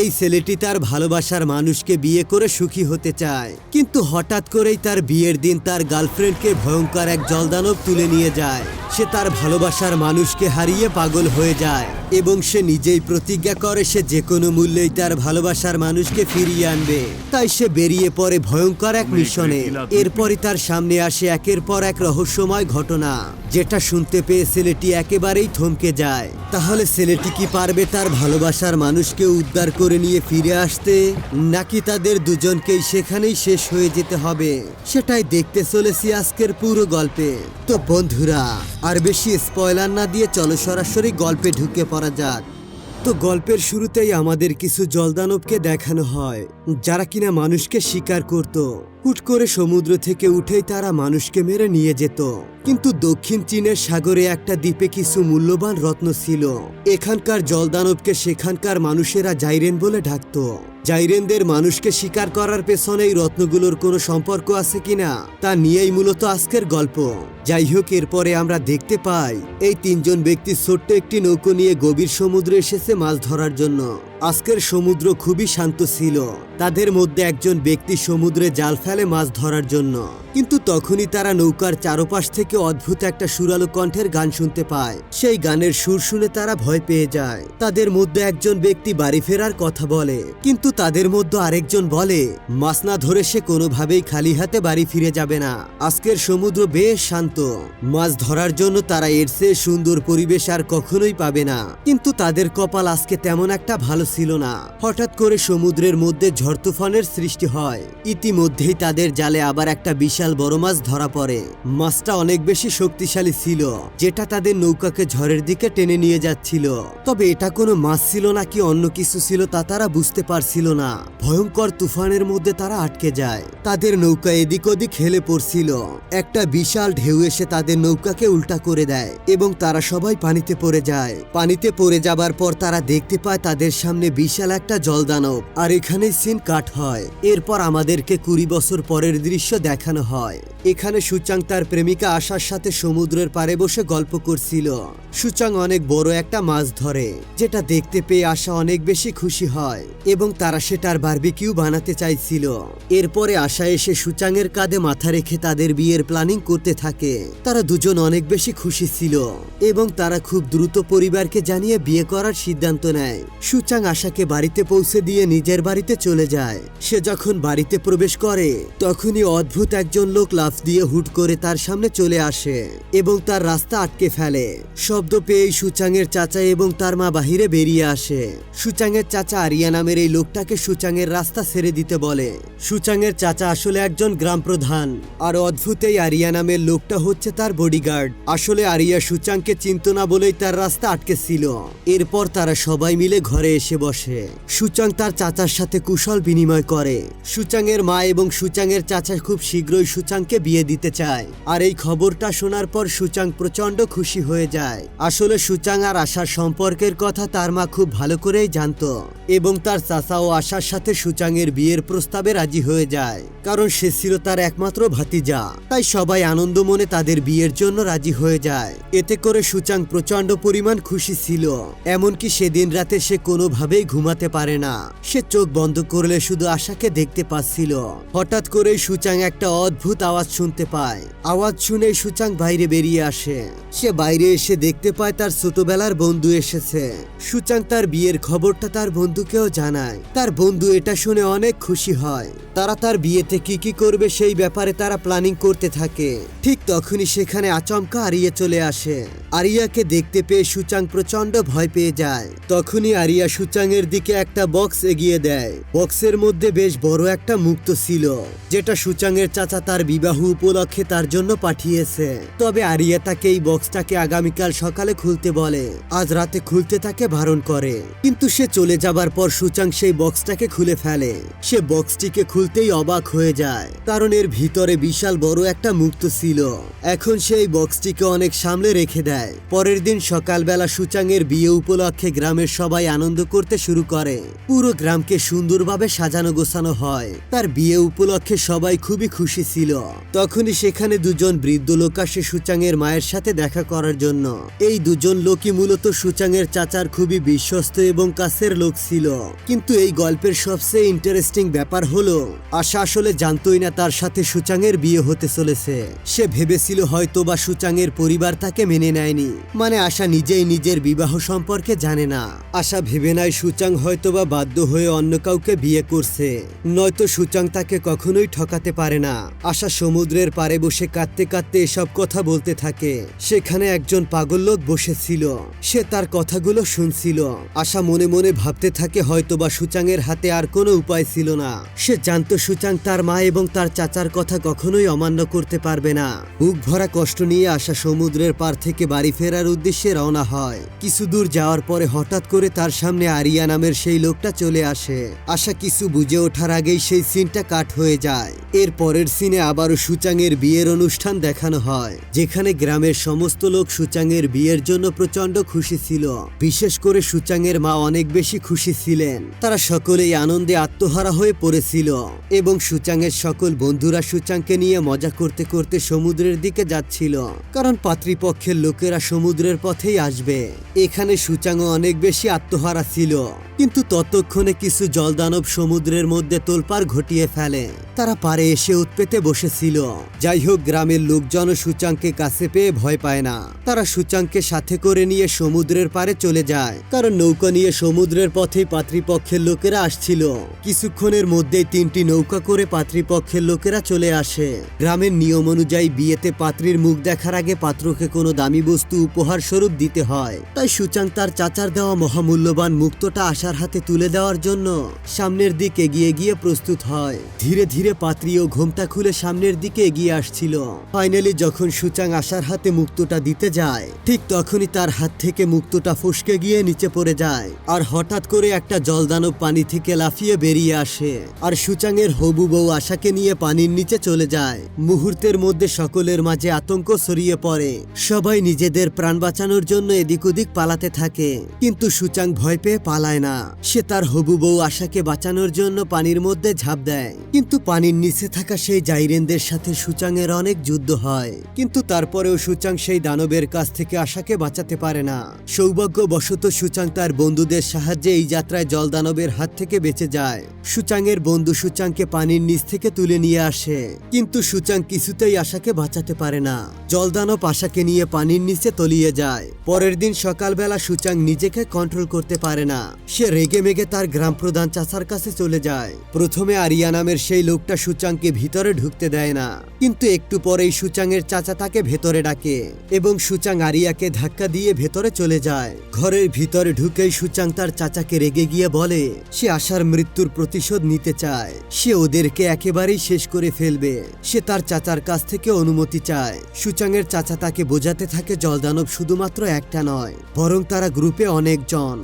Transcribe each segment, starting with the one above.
এই ছেলেটি তার ভালোবাসার মানুষকে বিয়ে করে সুখী হতে চায়। কিন্তু হঠাৎ করেই তার বিয়ের দিন তার গার্লফ্রেন্ডকে ভয়ঙ্কর এক জলদানব তুলে নিয়ে যায়। সে তার ভালোবাসার মানুষকে হারিয়ে পাগল হয়ে যায় এবং সে নিজেই প্রতিজ্ঞা করে সে যে কোনো মূল্যেই তার ভালোবাসার মানুষকে ফিরিয়ে আনবে। তাই সে বেরিয়ে পড়ে ভয়ঙ্কর এক মিশনে। এরপরই তার সামনে আসে একের পর এক রহস্যময় ঘটনা। যেটা শুনতে পেয়ে ছেলেটি একেবারেই থমকে যায়। তাহলে ছেলেটি কি পারবে তার ভালোবাসার মানুষকে উদ্ধার করে নিয়ে ফিরে আসতে? নাকি তাদের দুজনকেই সেখানেই শেষ হয়ে যেতে হবে? সেটাই দেখতে চলেছি আজকের পুরো গল্পে। তো বন্ধুরা, আর বেশি স্পয়লার না দিয়ে চলো সরাসরি গল্পে ঢুকে পড়া যাক। তো গল্পের শুরুতেই আমাদের কিছু জলদানবকে দেখানো হয়, যারা কিনা মানুষকে শিকার করত। হুট করে সমুদ্র থেকে উঠেই তারা মানুষকে মেরে নিয়ে যেত। কিন্তু দক্ষিণ চীনের সাগরে একটা দ্বীপে কিছু মূল্যবান রত্ন ছিল। এখানকার জলদানবকে সেখানকার মানুষেরা জাইরেন বলে ডাকতো। জাইরেনদের মানুষকে শিকার করার পেছনে এই রত্নগুলোর কোনো সম্পর্ক আছে কিনা, তা নিয়েই মূলত আজকের গল্প। যাই হোক এরপরে আমরা দেখতে পাই, এই তিনজন ব্যক্তি ছোট্ট একটি নৌকো নিয়ে গভীর সমুদ্রে এসেছে মাছ ধরার জন্য। আজকের সমুদ্র খুবই শান্ত ছিল। তাদের মধ্যে একজন ব্যক্তি সমুদ্রে জাল ফেলে মাছ ধরার জন্য। কিন্তু তখনই তারা নৌকার চারপাশ থেকে অদ্ভুত একটা সুরালো কণ্ঠের গান শুনতে পায়। সেই গানের সুর শুনে তারা ভয় পেয়ে যায়। তাদের মধ্যে একজন ব্যক্তি বাড়ি ফেরার কথা বলে। কিন্তু তাদের মধ্যে আরেকজন বলে, মাছ না ধরে সে কোনোভাবেই খালি হাতে বাড়ি ফিরে যাবে না। আজকের সমুদ্র বেশ শান্ত। মাছ ধরার জন্য তারা এর সুন্দর পরিবেশ আর কখনোই পাবে না। কিন্তু তাদের কপাল আজকে তেমন একটা ভালো ছিল না। হঠাৎ করে সমুদ্রের মধ্যে ঝড় তুফানের সৃষ্টি হয়। ইতিমধ্যেই তাদের জালে আবার একটা বিশাল বড় মাছ ধরা পড়ে। মাছটা অনেক বেশি শক্তিশালী ছিল, যেটা তাদের নৌকাকে ঝড়ের দিকে টেনে নিয়ে যাচ্ছিল। তবে এটা কোনো মাছ ছিল নাকি অন্য কিছু ছিল তা তারা বুঝতে পারছিল না। ভয়ঙ্কর তুফানের মধ্যে তারা আটকে যায়। তাদের নৌকা এদিক ওদিক হেলে পড়ছিল। একটা বিশাল ঢেউ এসে তাদের নৌকাকে উল্টা করে দেয় এবং তারা সবাই পানিতে পড়ে যায়। পানিতে পড়ে যাবার পর তারা দেখতে পায় তাদের সামনে বিশাল একটা জলদানব, আর এখানে সিন কাট হয়। এরপর আমাদেরকে কুড়ি বছর পরের দৃশ্য দেখানো হয়। এখানে সুচাং তার প্রেমিকা আশার সাথে সমুদ্রের পাড়ে বসে গল্প করছিল। সুচাং অনেক বড় একটা মাছ ধরে, যেটা দেখতে পেয়ে আশা অনেক বেশি খুশি হয়, এবং তারা সেটার বারবিকিউ বানাতে চাইছিল। এরপরে আশা এসে সুচাংয়ের কাঁধে মাথা রেখে তাদের বিয়ের প্ল্যানিং করতে থাকে। তারা দুজন অনেক বেশি খুশি ছিল, এবং তারা খুব দ্রুত পরিবারকে জানিয়ে বিয়ে করার সিদ্ধান্ত নেয়। সুচাং আশাকে বাড়িতে পৌঁছে দিয়ে নিজের বাড়িতে চলে যায়। সে যখন বাড়িতে প্রবেশ করে, তখনই অদ্ভুত একজন লোক লাফ দিয়ে হুট করে তার সামনে চলে আসে এবং তার রাস্তা আটকে ফেলে। শব্দ পেয়ে সুচাংয়ের চাচা এবং তার মা বাহিরে বেরিয়ে আসে। সুচাংয়ের চাচা আরিয়া নামের এই লোকটাকে সুচাংয়ের রাস্তা ছেড়ে দিতে বলে। সুচাংয়ের চাচা আসলে একজন গ্রাম প্রধান, আর অদ্ভুত এই আরিয়া নামের লোকটা হচ্ছে তার বডিগার্ড আসলে আরিয়া সুচাংকে চিনত না বলেই তার রাস্তা আটকে ছিল। এরপর তারা সবাই মিলে ঘরে এসে বসে। সুচাং তার চাচার সাথে কুশল বিনিময় করে। সুচাংয়ের মা এবং সুচাংয়ের চাচা খুব শীঘ্রই সুচাংকে বিয়ে দিতে চায়। আর এই খবরটা শোনার পর সুচাং প্রচণ্ড খুশি হয়ে যায়। আসলে সুচাং আর আশার সম্পর্কের কথা তার মা খুব ভালো করেই জানতো এবং তার চাচা ও আশার সাথে সুচাংয়ের বিয়ের প্রস্তাবে রাজি হয়ে যায়। কারণ সে ছিল তার একমাত্র ভাতিজা। তাই সবাই আনন্দ মনে তাদের বিয়ের জন্য রাজি হয়ে যায়। এতে করে সুচাং প্রচণ্ড পরিমাণ খুশি ছিল। এমনকি সেদিন রাতে সে কোনোভাবেই ঘুমাতে পারে না। সে চোখ বন্ধ করলে শুধু আশাকে দেখতে পাচ্ছিল। হঠাৎ করে সুচাং একটা অদ্ভুত আওয়াজ শুনতে পায়। আওয়াজ শুনে সুচাং বাইরে বেরিয়ে আসে। সে বাইরে এসে দেখতে পায় তার ছোটবেলার বন্ধু এসেছে। সুচাং তার বিয়ের খবরটা তার বন্ধুকেও জানায়। তার বন্ধু এটা শুনে অনেক খুশি হয়। তারা তার বিয়েতে কি কি করবে সেই ব্যাপারে তারা প্ল্যানিং করতে থাকে। ঠিক তখনই সেখানে আচমকা আরিয়া চলে আসে। আরিয়াকে দেখতে পেয়ে সুচাং প্রচণ্ড ভয় পেয়ে যায়। তখনই আরিয়া সুচাং এর দিকে একটা বক্স এগিয়ে দেয়। বক্সের মধ্যে বেশ বড় একটা মুক্ত ছিল, যেটা সুচাং এর চাচা তার বিবাহ উপলক্ষে তার জন্য পাঠিয়েছে। তবে আরিয়া তাকে এই বক্সটাকে আগামীকাল সকালে খুলতে বলে, আজ রাতে খুলতে তাকে বারণ করে। কিন্তু সে চলে যাবার পর সুচাং সেই বক্সটাকে খুলে ফেলে। সে বক্সটিকে খুলতেই অবাক হয়ে যায়, কারণ এর ভিতরে বিশাল বড় একটা মুক্ত ছিল। এখন সেই বক্সটিকে অনেক সামলে রেখে দেয়। পরের দিন সকালবেলা সুচাংয়ের বিয়ে উপলক্ষে গ্রামের সবাই আনন্দ করতে শুরু করে। পুরো গ্রামকে সুন্দরভাবে সাজানো গোছানো হয়। তার বিয়ে উপলক্ষে সবাই খুবই খুশি ছিল। তখনই সেখানে দুজন বৃদ্ধ লোক আসে সুচাংয়ের মায়ের সাথে দেখা করার জন্য। এই দুজন লোকই মূলত সুচাংয়ের চাচার খুবই বিশ্বস্ত এবং কাছের লোক ছিল। কিন্তু এই গল্পের সবচেয়ে ইন্টারেস্টিং ব্যাপার হলো, আশা আসলে জানতোই না তার সাথে সুচাংয়ের বিয়ে হতে চলেছে। সে ভেবেছিল হয়তো বা সুচাংয়ের পরিবার তাকে মেনে নেয়নি। মানে আশা নিজেই নিজের বিবাহ সম্পর্কে জানে না। আশা ভেবে নেয় সুচাং হয়তো বা বাধ্য হয়ে অন্য কাউকে বিয়ে করছে। নয়তো সুচাং তাকে কখনোই ঠকাতে পারে না। আশা সমুদ্রের পারে বসে কাঁদতে কাঁদতে এসব কথা বলতে থাকে। সেখানে একজন পাগল লোক বসেছিল। সে তার কথাগুলো শুনছিল। আশা মনে মনে ভাবতে থাকে হয়তো বা সুচাংয়ের হাতে আর কোনো উপায় ছিল না। সে জানতো সুচাং তার মা এবং তার চাচার কথা কখনোই অমান্য করতে পারবে না। বুক ভরা কষ্ট নিয়ে আশা সমুদ্রের পার থেকে বাড়ি ফেরার উদ্দেশ্যে রওনা হয়। কিছু দূর যাওয়ার পরে হঠাৎ করে তার সামনে আরিয়া নামের সেই লোকটা চলে আসে। আশা কিছু বুঝে ওঠার আগেই সেই সিনটা কাট হয়ে যায়। এর পরের সিনে আবারও সুচাংয়ের বিয়ের অনুষ্ঠান দেখানো হয়, যেখানে গ্রামের সমস্ত লোক সুচাংয়ের বিয়ের জন্য প্রচণ্ড খুশি ছিল। বিশেষ করে সুচাংয়ের মা অনেক বেশি খুশি ছিলেন। তারা সকলেই আনন্দে আত্মহারা হয়ে পড়েছিল এবং সুচাংয়ের সকল বন্ধুরা সুচাংকে নিয়ে মজা করতে করতে সমুদ্রের দিকে যাচ্ছিল, কারণ পাত্রীপক্ষের লোকেরা সমুদ্রের পথেই আসবে। এখানে সুচাংও অনেক বেশি আত্মহারা ছিল। কিন্তু ততক্ষণে কিছু জলদানব সমুদ্রের মধ্যে তোলপাড় ঘটিয়ে ফেলে। তারা পারে এসে উৎপেতে বসেছিল। যাই হোক, গ্রামের লোকজন সুচাংকে কাছে পেয়ে ভয় পায় না। তারা সুচাংকে সাথে করে নিয়ে সমুদ্রের পারে চলে যায়। কারণ নৌকা নিয়ে সমুদ্রের পথেই পাত্রীপক্ষের লোকেরা আসছিল। কিছুক্ষণের মধ্যেই তিনটি নৌকা করে পাত্রীপক্ষের লোকেরা চলে আসে। গ্রামের নিয়ম অনুযায়ী বিয়েতে পাত্রীর মুখ দেখার আগে পাত্রকে কোনো দামি বস্তু উপহার স্বরূপ দিতে হয়। তাই সুচাং তার চাচার দেওয়া মহামূল্যবান মুক্তটা আশার হাতে তুলে দেওয়ার জন্য সামনের দিকে এগিয়ে গিয়ে প্রস্তুত হয়। ধীরে ধীরে পাত্রী ও ঘোমটা খুলে সামনের দিকে এগিয়ে আসছিল। ফাইনালি যখন সুচাং আশার হাতে মুক্তটা দিতে যায়, ঠিক তখনই তার হাত থেকে মুক্তটা ফসকে গিয়ে নিচে পড়ে যায় আর হঠাৎ করে একটা জলদানব পানি থেকে লাফিয়ে বেরিয়ে আসে আর সুচাংয়ের হবু বউ আশাকে নিয়ে পানির নিচে চলে যায়। মুহূর্তের মধ্যে সকলের মাঝে আতঙ্ক ছড়িয়ে পড়ে। সবাই নিজেদের প্রাণ বাঁচানোর জন্য এদিক ওদিক পালাতে থাকে। কিন্তু সুচাং ভয় পেয়ে পালায় না। সে তার হবু বউ আশাকে বাঁচানোর জন্য পানির মধ্যে ঝাঁপ দেয়। কিন্তু পানির নিচে থাকা সেই জাইরেনদের সাথে সুচাংয়ের অনেক যুদ্ধ হয়। কিন্তু তারপরেও সুচাং সেই দানবের কাছ থেকে আশাকে বাঁচাতে পারে না। সৌভাগ্যবশত সুচাং তার বন্ধুদের সাহায্যে এই যাত্রায় জল দানবের হাত থেকে বেঁচে যায়। সুচাংয়ের বন্ধু সুচাংকে পানির নিচ থেকে তুলে নিয়ে আসে। কিন্তু সুচাং কিছুতেই আশাকে বাঁচাতে পারে না। জলদানব আশাকে নিয়ে পানির নিচে তলিয়ে যায়। পরের দিন সকালবেলা সুচাং নিজেকে কন্ট্রোল করতে পারে না। সে রেগে মেগে তার গ্রাম প্রধান চাচার কাছে চলে যায়। প্রথমে আরিয়া নামের সেই লোকটা সুচাংকে ভিতরে ঢুকতে দেয় না। কিন্তু একটু পরেই সুচাংয়ের চাচা তাকে ভেতরে ডাকে এবং সুচাং আরিয়াকে ধাক্কা দিয়ে ভেতরে চলে যায়। ঘরের ভিতরে ঢুকেই সুচাং তার চাচাকে রেগে গিয়ে বলে, সে আশার মৃত্যুর প্রতিশোধ নিতে চায়। সে ওদেরকে একেবারেই শেষ করে ফেলবে। সে তার চাচার কাছ থেকে অনুমতি চায়। সুচাংয়ের চাচা তাকে বোঝাতে থাকে জলদানব শুধুমাত্র একটা নয়, বরং তারা গ্রুপে অনেকজন।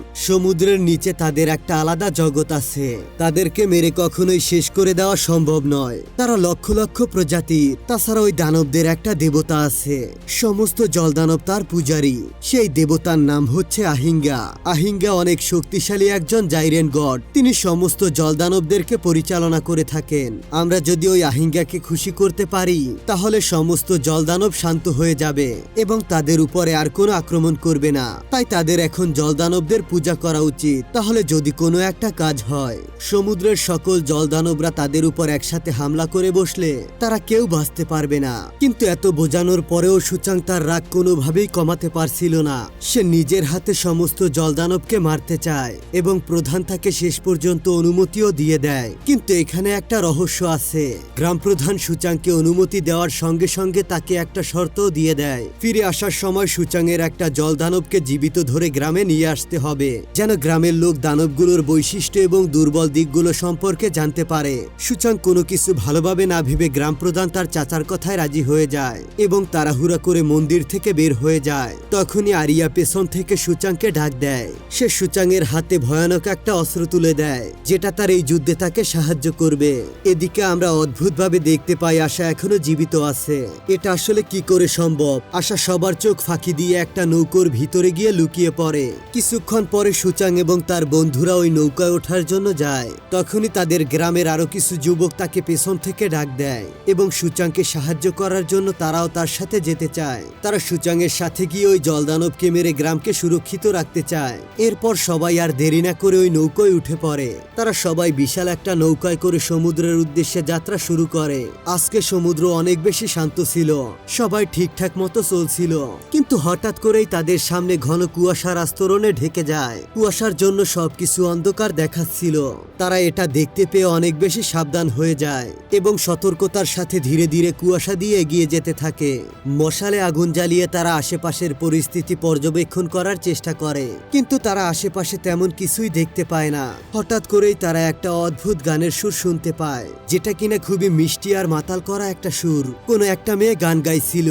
সমুদ্রের নিচে তাদের একটা আলাদা জগৎ আছে। তাদেরকে মেরে কখনোই শেষ করে দেওয়া সম্ভব নয়। তারা লক্ষ লক্ষ প্রজাতি, তাছাড়া ওই দানবদের একটা দেবতা আছে। সমস্ত জলদানব তার পূজারী। সেই দেবতার নাম হচ্ছে আহিঙ্গা। আহিঙ্গা অনেক শক্তিশালী একজন জাইরেন গড। তিনি সমস্ত জলদানবদেরকে পরিচালনা করে থাকেন। আমরা যদি ওই আহিঙ্গাকে খুশি করতে পারি, তাহলে সমস্ত জলদানব শান্ত হয়ে যাবে এবং তাদের উপরে আর কোনো আক্রমণ করবে না। তাই তাদের এখন জলদানবদের পূজা করা উচিত। তাহলে যদি কোনো একটা কাজ হয়, সমুদ্রের সকল জলদানবরা তাদের উপর একসাথে হামলা করে বসলে তারা কেউ বাঁচতে পারবে না। কিন্তু এত বোঝানোর পরেও সুচাং তার রাগ কোনোভাবেই কমাতে পারছিল না। সে নিজের হাতে সমস্ত জলদানবকে মারতে চায় এবং প্রধান তাকে শেষ পর্যন্ত অনুমতিও দিয়ে দেয়। কিন্তু এখানে একটা রহস্য আছে। গ্রাম প্রধান সুচাংকে অনুমতি দেওয়ার সঙ্গে সঙ্গে তাকে একটা শর্তও দিয়ে দেয়। ফিরে আসার সময় সুচাংয়ের একটা জলদানবকে জীবিত ধরে গ্রামে নিয়ে আসতে হবে, যেন গ্রামের লোক দানবগুলোর বৈশিষ্ট্য এবং দুর্বল দিকগুলো সম্পর্কে জানতে পারে। সুচাং কোনো কিছু ভালোভাবে না ভেবে গ্রাম প্রধান তার চাচার কথায় রাজি হয়ে যায় এবং তাড়াহুড়া করে মন্দির থেকে বের হয়ে যায়। তখনই আরিয়া পেছন থেকে সুচাংকে ডাক দেয়। সে সুচাংয়ের হাতে ভয়ানক একটা অস্ত্র তুলে দেয়, যেটা তার এই যুদ্ধে তাকে সাহায্য করবে। এদিকে আমরা অদ্ভুতভাবে দেখতে পাই আশা এখনও জীবিত আছে। এটা আসলে কি করে সম্ভব? আশা সবার চোখ ফাঁকি দিয়ে একটা নৌকোর ভিতরে গিয়ে লুকিয়ে পড়ে। কিছুক্ষণ পরে সুচাং এবং তার বন্ধুরা ওই নৌকায় ওঠার জন্য যায়। তখনই তাদের গ্রামের আরও কিছু যুবক তাকে পেছন থেকে ডাক দেয় এবং সুচাংকে সাহায্য করার জন্য তারাও তার সাথে যেতে চায়। তারা সুচাংয়ের সাথে গিয়ে ওই জলদানবকে মেরে গ্রামকে সুরক্ষিত রাখতে চায়। এরপর সবাই আর দেরি না করে ওই নৌকোয় উঠে পড়ে। তারা সবাই বিশাল একটা নৌকায় করে সমুদ্রের উদ্দেশ্যে যাত্রা শুরু করে। আজকে সমুদ্র অনেক বেশি শান্ত ছিল। সবাই ঠিকঠাক মতো চলছিল। কিন্তু হঠাৎ করেই তাদের সামনে ঘন কুয়াশার আস্তরণে ঢেকে যায়। কুয়াশার জন্য সবকিছু অন্ধকার দেখাচ্ছিল। তারা এটা দেখতে পেয়ে অনেক বেশি সাবধান হয়ে যায় এবং সতর্কতার সাথে ধীরে ধীরে কুয়াশা দিয়ে এগিয়ে যেতে থাকে। মশালে আগুন জ্বালিয়ে তারা আশেপাশের পরিস্থিতি পর্যবেক্ষণ করার চেষ্টা করে, কিন্তু তারা আশেপাশে তেমন কিছুই দেখতে পায় না। হঠাৎ করেই তারা একটা অদ্ভুত গানের সুর শুনতে পায়, যেটা কিনা খুবই মিষ্টি আর মাতাল করা একটা সুর। কোনো একটা মেয়ে গান গাইছিল।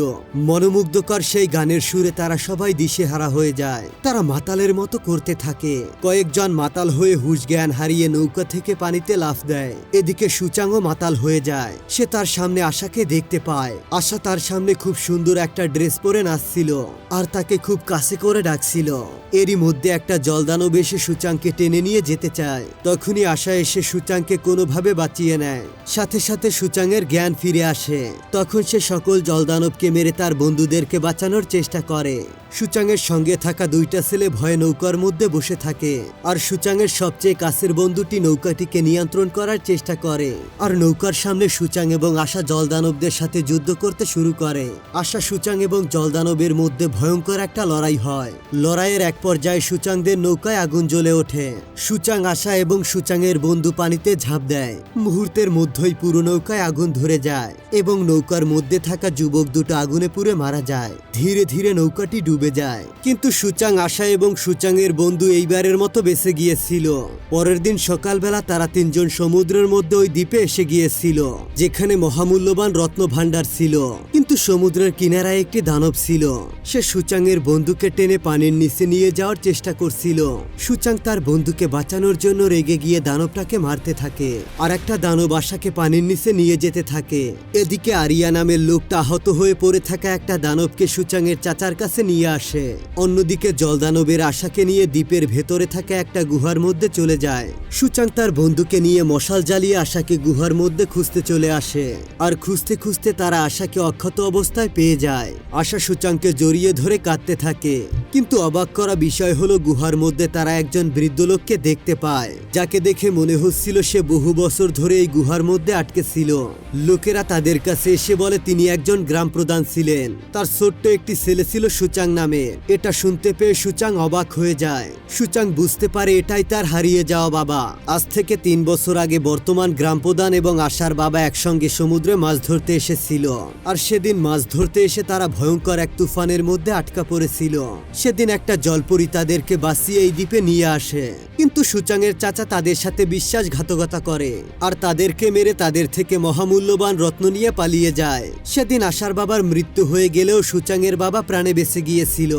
মনোমুগ্ধকর সেই গানের সুরে তারা সবাই দিশেহারা হয়ে যায়। তারা মাতালের মতো করতে থাকে। কয়েকজন মাতাল হয়ে হুশ জ্ঞান হারিয়ে নৌকা থেকে পানিতে লাফ দেয়। এদিকে সুচাঙ্গও মাতাল হয়ে যায়। সে তার সামনে আশাকে দেখতে পায়। আশা তার সামনে খুব সুন্দর একটা ড্রেস পরে নাচছিল আর তাকে খুব কাছে করে ডাকছিল। এরই মধ্যে একটা জলদানব এসে সুচাংকে টেনে নিয়ে যেতে চায়। তখনই আশা এসে সুচাংকে কোনোভাবে বাঁচিয়ে নেয়। সাথে সাথে সুচাংয়ের জ্ঞান ফিরে আসে। তখন সে সকল জলদানবকে মেরে তার বন্ধুদেরকে বাঁচানোর চেষ্টা করে। সুচাংয়ের সঙ্গে থাকা দুইটা ছেলে ভয়ে নৌকার মধ্যে বসে থাকে। আর সুচাংয়ের সবচেয়ে কাছের বন্ধুটি নৌকাটিকে নিয়ন্ত্রণ করার চেষ্টা করে। আর নৌকার সামনে সুচাং এবং আশা জলদানবদের সাথে যুদ্ধ করতে শুরু করে। আশা, সুচাং এবং জলদানবের মধ্যে ভয়ঙ্কর একটা লড়াই হয়। লড়াইয়ের এক পর্যায়ে সুচাংদের নৌকায় আগুন জ্বলে ওঠে। সুচাং, আশা এবং সুচাংয়ের বন্ধু পানিতে ঝাঁপ দেয়। মুহূর্তের মধ্যেই পুরো নৌকায় আগুন ধরে যায় এবং নৌকার মধ্যে থাকা যুবক দুটো আগুনে পুড়ে মারা যায়। ধীরে ধীরে নৌকাটি ডুবে যায়। কিন্তু সুচাং আশা এবং সুচাংয়ের বন্ধু এইবারের মতো বেঁচে গিয়েছিল। পরের দিন সকালবেলা তারা তিনজন সমুদ্রের মধ্যে ওই দ্বীপে এসে গিয়েছিল, যেখানে মহামূল্যবান রত্ন ভাণ্ডার ছিল। কিন্তু সমুদ্রের কিনারায় একটি দানব ছিল। সে সুচাংয়ের বন্ধুকে টেনে পানির নিচে নিয়ে যাওয়ার চেষ্টা করছিল। সুচাং তার বন্ধুকে বাঁচানোর জন্য রেগে গিয়ে দানবটাকে মারতে থাকে, আর একটা দানব আশাকে পানির নিচে নিয়ে যেতে থাকে। এদিকে আরিয়া নামের লোকটা আহত হয়ে পড়ে থাকা একটা দানবকে সুচাংয়ের চাচার কাছে নিয়ে আসে। অন্যদিকে জলদানবের আশাকে নিয়ে দ্বীপের ভেতরে থাকা একটা গুহার মধ্যে চলে যায়। সুচাং তার বন্ধুকে নিয়ে মশাল জ্বালিয়ে আশাকে গুহার মধ্যে খুঁজতে চলে আসে। আর খুঁজতে খুঁজতে তারা আশাকে অক্ষত অবস্থায় পেয়ে যায়। আশা সুচাংকে জড়িয়ে ধরে কাঁদতে থাকে। কিন্তু অবাক করা বিষয় হলো, গুহার মধ্যে তারা একজন বৃদ্ধ লোককে দেখতে পায়। যাকে দেখে মনে হচ্ছিল সে বহু বছর ধরে এই গুহার মধ্যে আটকে ছিল। লোকেরা তাদের কাছে এসে বলে, তিনি একজন গ্রাম প্রধান ছিলেন। তার ছোট্ট একটি ছেলে ছিল সুচাং নামে। এটা শুনতে পেয়ে সুচাং অবাক হয়ে যায়। সুচাং বুঝতে পারে এটাই তার হারিয়ে যাওয়া বাবা। আজ থেকে তিন বছর আগে বর্তমান গ্রাম প্রধান এবং আশার বাবা একসঙ্গে সমুদ্রে মাছ ধরতে এসেছিল। আর সেদিন মাছ ধরতে এসে তারা ভয়ঙ্কর এক তুফানের মধ্যে আটকা পড়েছিল। সেদিন একটা জলপরি তাদেরকে বাঁচিয়ে এই দ্বীপে নিয়ে আসে। কিন্তু সুচাংয়ের চাচা তাদের সাথে বিশ্বাসঘাতকতা করে। আর তাদেরকে মেরে তাদের থেকে মহামূল্যবান রত্ন নিয়ে পালিয়ে যায়। সেদিন আশার বাবার মৃত্যু হয়ে গেলেও সুচাংয়ের বাবা প্রাণে বেঁচে গিয়েছিল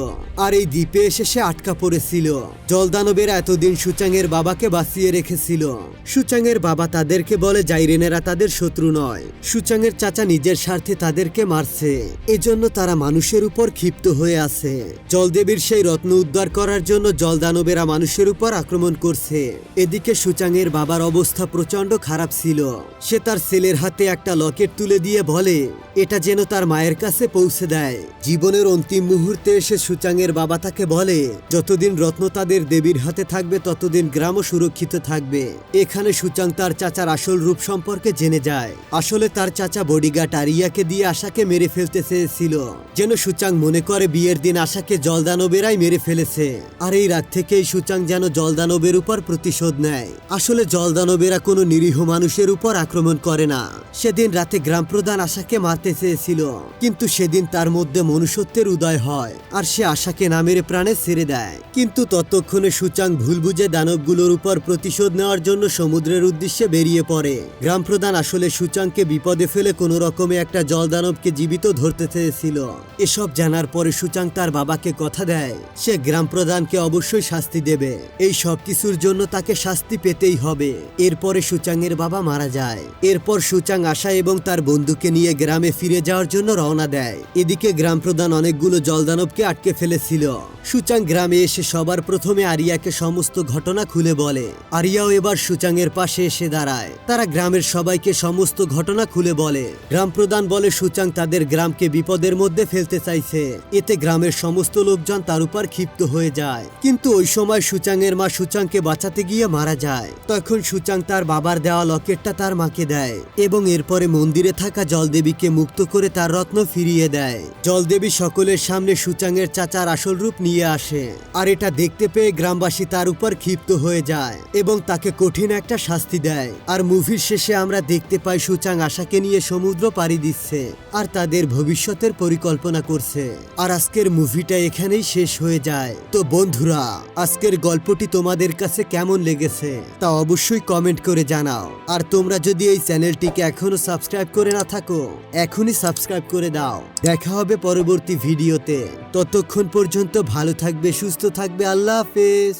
আর এই দ্বীপে এসে সে আটকা পড়েছিল। জলদানবেরা এতদিন সুচাংয়ের বাবাকে বাঁচিয়ে রেখেছিল। সুচাংয়ের বাবা তাদেরকে বলে, জাইরেনেরা তাদের শত্রু নয়। সুচাংয়ের চাচা নিজের স্বার্থে তাদেরকে মারছে। এজন্য তারা মানুষের উপর ক্ষিপ্ত হয়ে আছে। জলদেবীর সেই রত্ন উদ্ধার করার জন্য জলদানবেরা মানুষের উপর আক্রমণ করছে। এদিকে সুচাংয়ের বাবার অবস্থা প্রচণ্ড খারাপ ছিল। সে তার ছেলের হাতে একটা লকেট তুলে দিয়ে বলে, এটা যেন তার মায়ের কাছে পৌঁছে দেয়। জীবনের অন্তিম মুহূর্তে এসে সুচাংয়ের বাবা তাকে বলে, যতদিন রত্ন তাদের দেবীর হাতে থাকবে, ততদিন গ্রামও সুরক্ষিত থাকবে। এখানে সুচাং তার চাচার আসল রূপ সম্পর্কে জেনে যায়। আসলে তার চাচা বডিগার্ড আরিয়াকে দিয়ে আশাকে মেরে ফেলতে চেয়েছিল। যেন সুচাং মনে করে বিয়ের দিন আশাকে জলদানবেরাই মেরে ফেলেছে। আর এই রাত থেকেই সুচাং যেন জলদানবের উপর প্রতিশোধ নেয়। আসলে জলদানবেরা কোনো নিরীহ মানুষের উপর আক্রমণ করে না। সেদিন রাতে গ্রাম প্রধান আশাকে মারতে চেয়েছিল। কিন্তু সেদিন তার মধ্যে মনুষ্যত্বের উদয় হয়। আর সে আশাকে নামের প্রাণে ছেড়ে দেয়। কিন্তু ততক্ষণে সুচাং ভুল বুঝে দানবগুলোর উপর প্রতিশোধ নেওয়ার জন্য সমুদ্রের উদ্দেশ্যে বেরিয়ে পড়ে। গ্রাম প্রধান আসলে সুচাংকে বিপদে ফেলে কোনো রকমে একটা জল দানবকে জীবিত ধরতে চেয়েছিল। এসব জানার পরে সুচাং তার বাবাকে কথা দেয়। সে গ্রাম প্রধানকে অবশ্যই শাস্তি দেবে। এই সব কিছুর জন্য তাকে শাস্তি পেতেই হবে। এরপরে সুচাংয়ের বাবা মারা যায়। এরপর সুচাং আশা এবং তার বন্ধুকে নিয়ে গ্রামে ফিরে যাওয়ার জন্য রওনা দেয়। এদিকে গ্রাম প্রধান অনেকগুলো জলদানবকে আটকে ফেলেছিল। সুচাং গ্রামে এসে সবার প্রথমে আরিয়াকে সমস্ত ঘটনা খুলে বলে। আরিয়াও এবার সুচাংয়ের পাশে এসে দাঁড়ায়। তারা গ্রামের সবাইকে সমস্ত ঘটনা খুলে বলে। গ্রাম প্রধান বলে, সুচাং তাদের গ্রামকে বিপদের মধ্যে ফেলতে চাইছে। এতে গ্রামের সমস্ত লোকজন তার উপর ক্ষিপ্ত হয়ে যায়। কিন্তু ওই সময় সুচাংয়ের মা সুচাংকে বাঁচাতে গিয়ে মারা যায়। তখন সুচাং তার বাবার দেওয়া লকেটটা তার মাকে দেয় এবং এরপরে মন্দিরে থাকা জলদেবীকে মুক্ত করে তার রত্ন ফিরিয়ে দেয়। জলদেবী সকলের সামনে সুচাংয়ের চাচার আসল রূপ নিয়ে আসে। আর এটা দেখতে পেয়ে গ্রামবাসী তার উপর ক্ষিপ্ত হয়ে যায় এবং তাকে কঠিন একটা শাস্তি দেয়। আর মুভির শেষে আমরা দেখতে পাই সুচাং আশাকে নিয়ে সমুদ্র পাড়ি দিচ্ছে আর তাদের ভবিষ্যতের পরিকল্পনা করছে। আর আজকের মুভিটা এখানেই শেষ হয়ে যায়। তো বন্ধুরা, আজকের গল্পটি তোমাদের কাছে কেমন লেগেছে তা অবশ্যই কমেন্ট করে জানাও। আর তোমরা যদি এই চ্যানেলটিকে এখনও সাবস্ক্রাইব করে না থাকো, এখনই সাবস্ক্রাইব করে দাও। দেখা হবে পরবর্তী ভিডিওতে। ততক্ষণ পর্যন্ত ভালো থাকবে সুস্থ থাকবে আল্লাহ হাফেজ।